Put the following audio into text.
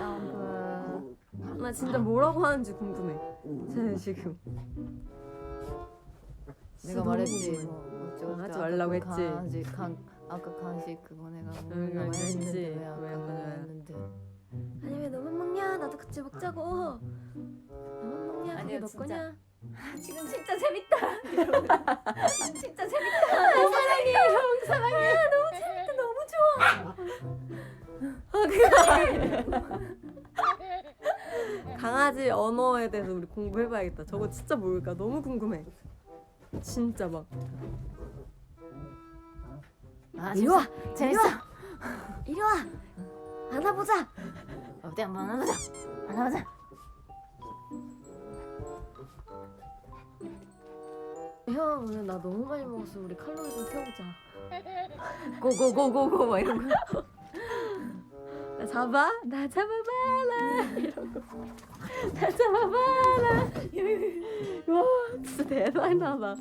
점프. 나 진짜 뭐라고 하는지 궁금해. 쟤 지금. 내가 너무 말했지. 뭐 어쩌고 하지 말라고 했지. 간식 간 아까 간식 그거 내가 응, 알겠지. 했는데 왜 왜안 안 먹어요? 했는데. 아니 왜 너만 먹냐? 나도 같이 먹자고. 너만 먹냐? 그게 아니요, 너 진짜. 거냐? 지금 진짜 재밌다. 지금 진짜 재밌다. 사랑해 형 사랑해. 너무 재밌다 너무 좋아. 아 그거 강아지 언어에 대해서 우리 공부해봐야겠다. 저거 진짜 뭘까? 너무 궁금해. 진짜 막 아 이리 와, 재밌어. 이리 와 안아보자. 어디 한번 하자. 하자. 형 오늘 나 너무 많이 먹었어. 우리 칼로리 좀 태우자. 고고고고고 막 이런 거. 나 잡아? 나 잡아봐라 이러고 나 잡아봐라. 와 진짜 대단하다